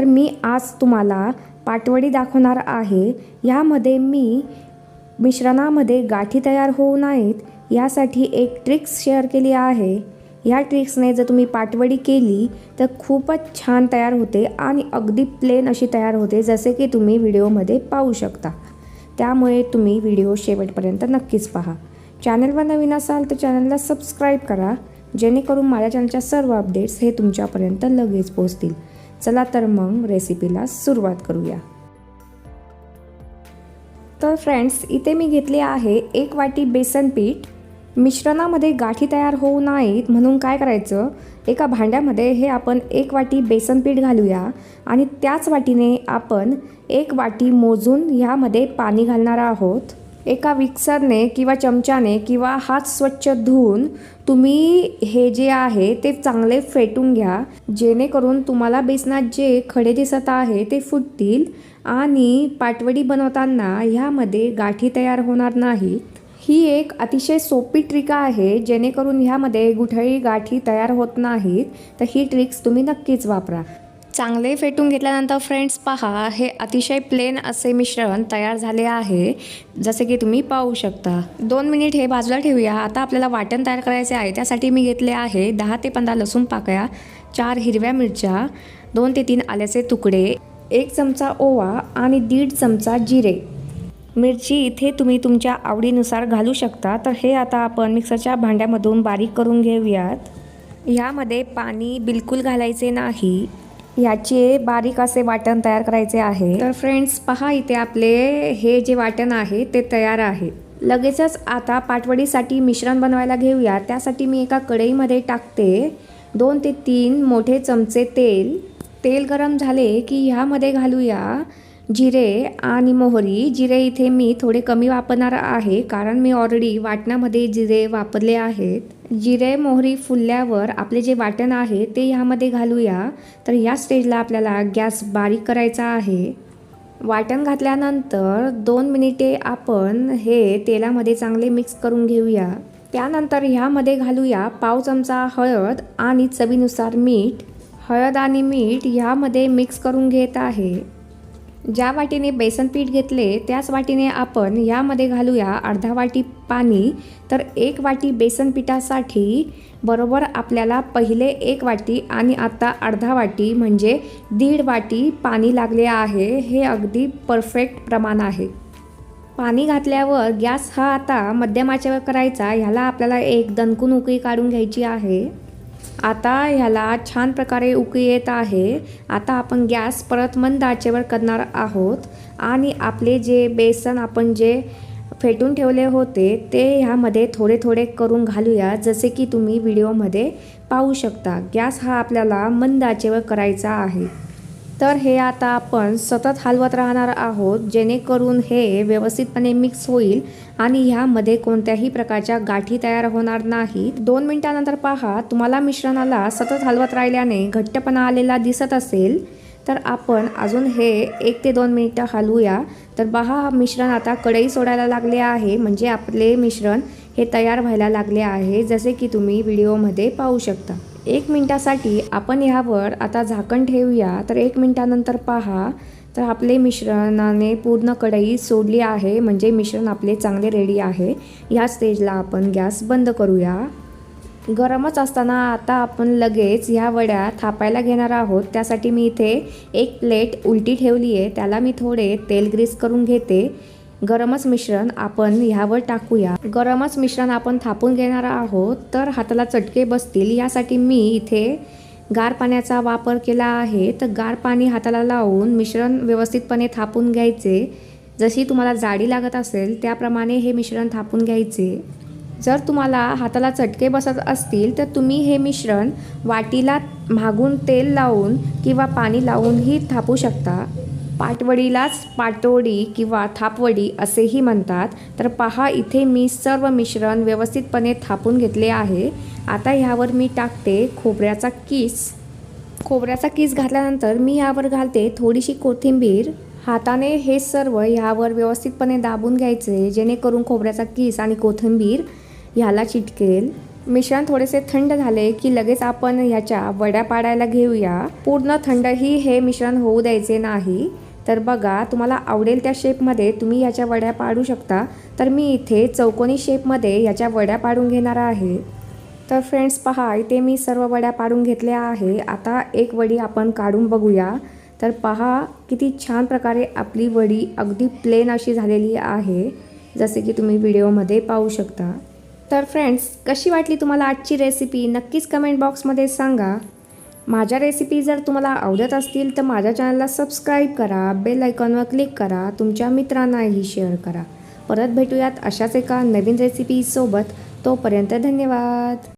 तर मी आज तुम्हाला पाटवडी दाखवणार आहे. यामध्ये मी मिश्रणामध्ये गाठी तयार होऊ नयेत यासाठी एक ट्रिक्स शेअर केली आहे. या ट्रिक्सने जर तुम्ही पाटवडी केली तर खूपच छान तयार होते आणि अगदी प्लेन अशी तयार होते जसे की तुम्ही व्हिडिओमध्ये पाहू शकता. त्यामुळे तुम्ही व्हिडिओ शेवटपर्यंत नक्कीच पहा. चॅनलवर नवीन असाल तर चॅनलला सबस्क्राईब करा जेणेकरून माझ्या चॅनलच्या सर्व अपडेट्स हे तुमच्यापर्यंत लगेच पोहोचतील. चला तर मग रेसिपीला सुरुवात करूया. तर फ्रेंड्स इथे मी घेतले आहे एक वाटी बेसन पीठ. मिश्रणामध्ये गाठी तयार होऊ नयेत म्हणून काय करायचं? एका भांड्यामध्ये हे आपण एक वाटी बेसन पीठ घालूया आणि त्याच वाटीने आपण एक वाटी मोजून ह्यामध्ये पाणी घालणार आहोत. एका विक्सरने किंवा चमच्याने किंवा हात स्वच्छ धुवून तुम्ही हे जे आहे ते चांगले फेटून घ्या. जेणेकरून तुम्हाला बेसनात जे खडे दिसत आहे ते फुटतील आणि पाटवडी बनवताना ह्यामध्ये गाठी तयार होणार नाहीत ही एक अतिशय सोपी ट्रिक आहे जेणेकरून ह्यामध्ये गुठळी गाठी तयार होत नाहीत. तर ही ट्रिक्स तुम्ही नक्कीच वापरा. चांगले फेटून घेतल्यानंतर फ्रेंड्स पहा हे अतिशय प्लेन असे मिश्रण तयार झाले आहे जसे की तुम्ही पाहू शकता. दोन मिनिट हे बाजूला ठेवूया. आता आपल्याला वाटण तयार करायचे आहे. त्यासाठी मी घेतले आहे दहा ते पंधरा लसूण पाकळ्या चार हिरव्या मिरच्या दोन ते तीन आल्याचे तुकडे एक चमचा ओवा आणि दीड चमचा जिरे. मिरची इथे तुम्ही तुमच्या आवडीनुसार घालू शकता. तर हे आता आपण मिक्सरच्या भांड्यामधून बारीक करून घेऊयात. ह्यामध्ये पाणी बिलकुल घालायचे नाही. याचे बारीक असे वाटण तयार करायचे आहे. तर फ्रेंड्स पहा इथे आपले हे जे वाटण आहे ते तयार आहे. लगेचच आता पाटवडीसाठी मिश्रण बनवायला घेऊया. त्यासाठी मी एका कढईमध्ये टाकते दोन ते तीन मोठे चमचे तेल. तेल गरम झाले की ह्यामध्ये घालूया जिरे आणि मोहरी. जिरे इथे मी थोडे कमी वापरणार आहे कारण मी ऑलरेडी वाटणामध्ये जिरे वापरले आहेत. जिरे मोहरी फुलल्यावर आपले जे वाटण आहे ते ह्यामध्ये घालूया. तर ह्या स्टेजला आपल्याला गॅस बारीक करायचा आहे. वाटण घातल्यानंतर दोन मिनिटे आपण हे तेलामध्ये चांगले मिक्स करून घेऊया. त्यानंतर ह्यामध्ये घालूया पाव चमचा हळद आणि चवीनुसार मीठ. हळद आणि मीठ ह्यामध्ये मिक्स करून घेत आहे. ज्या वाटीने बेसन पीठ घेतले त्याच वाटीने आपण यामध्ये घालूया अर्धा वाटी पाणी. तर एक वाटी बेसन पिठासाठी बरोबर आपल्याला पहिले एक वाटी आणि आता अर्धा वाटी म्हणजे दीड वाटी पाणी लागले आहे. हे अगदी परफेक्ट प्रमाण आहे. पाणी घातल्यावर गॅस हा आता मध्यमाच्यावर करायचा. ह्याला आपल्याला एक दणकून उकळी काढून घ्यायची आहे. आता ह्याला छान प्रकारे उकळी येत आहे. आता आपण गॅस परत मंद आचेवर करणार आहोत. आणि आपले जे बेसन आपण जे फेटून ठेवले होते ते ह्यामध्ये थोडे थोडे करून घालूया. जसे की तुम्ही व्हिडिओमध्ये पाहू शकता गॅस हा आपल्याला मंद आचेवर करायचा आहे. तर हे आता आपण सतत हलवत राहणार आहोत जेणेकरून हे व्यवस्थितपणे मिक्स होईल आणि ह्यामध्ये कोणत्याही प्रकारच्या गाठी तयार होणार नाही दोन मिनिटानंतर पहा तुम्हाला मिश्रणाला सतत हलवत राहिल्याने घट्टपणा आलेला दिसत असेल. तर आपण अजून हे एक ते दोन मिनिटं हलवूया. तर पहा मिश्रण आता कढई सोडायला लागले आहे म्हणजे आपले मिश्रण हे तयार व्हायला लागले आहे जसे की तुम्ही व्हिडिओमध्ये पाहू शकता. एक मिनटासाठी आपण ह्यावर आता झाकण ठेवूया. तर एक मिनटानंतर पहा. तर आपले मिश्रणाने पूर्ण कढई सोडली आहे. म्हणजे मिश्रण आपले चांगले रेडी आहे. या स्टेजला आपण गॅस बंद करूया. गरमच असताना आता आपण लगेच ह्या वड्या थापायला घेणार आहोत. त्यासाठी मी इथे एक प्लेट उलटी ठेवली आहे त्याला मी थोडे तेल ग्रीस करून घेते. गरमच मिश्रण आपण ह्यावर टाकूया. गरमच मिश्रण आपण थापून घेणार आहोत तर हाताला चटके बसतील. यासाठी मी इथे गार पाण्याचा वापर केला आहे. तर गार पाणी हाताला लावून मिश्रण व्यवस्थितपणे थापून घ्यायचे. जशी तुम्हाला जाडी लागत असेल त्याप्रमाणे हे मिश्रण थापून घ्यायचे. जर तुम्हाला हाताला चटके बसत असतील तर तुम्ही हे मिश्रण वाटीला मागून तेल लावून किंवा पाणी लावूनही थापू शकता. पाटवडीलाच पाटोडी किंवा थापवडी असेही म्हणतात. तर पहा इथे मी सर्व मिश्रण व्यवस्थितपणे थापून घेतले आहे. आता ह्यावर मी टाकते खोबऱ्याचा किस. खोबऱ्याचा किस घातल्यानंतर मी ह्यावर घालते थोडीशी कोथिंबीर. हाताने हे सर्व ह्यावर व्यवस्थितपणे दाबून घ्यायचे जेणेकरून खोबऱ्याचा किस आणि कोथिंबीर ह्याला चिटकेल. मिश्रण थोडेसे थंड झाले की लगेच आपण ह्याच्या वड्या पाडायला घेऊया. पूर्ण थंडही हे मिश्रण होऊ द्यायचे नाही. तर बघा तुम्हाला आवडेल त्या शेपमध्ये तुम्ही ह्याच्या वड्या पाडू शकता. तर मी इथे चौकोनी शेपमध्ये ह्याच्या वड्या पाडून घेणार आहे. तर फ्रेंड्स पहा इथे मी सर्व वड्या पाडून घेतल्या आहे. आता एक वडी आपण काढून बघूया. तर पहा किती छान प्रकारे आपली वडी अगदी प्लेन अशी झालेली आहे जसे की तुम्ही व्हिडिओमध्ये पाहू शकता. तर फ्रेंड्स कशी वाटली तुम्हाला आजची रेसिपी नक्कीच कमेंट बॉक्समध्ये सांगा. माझ्या रेसिपी जर तुम्हाला आवडत असतील तर माझ्या चॅनलला सबस्क्राईब करा बेल आयकॉनवर क्लिक करा तुमच्या मित्रांनाही शेअर करा. परत भेटूयात अशाच एका नवीन रेसिपीसोबत तोपर्यंत धन्यवाद.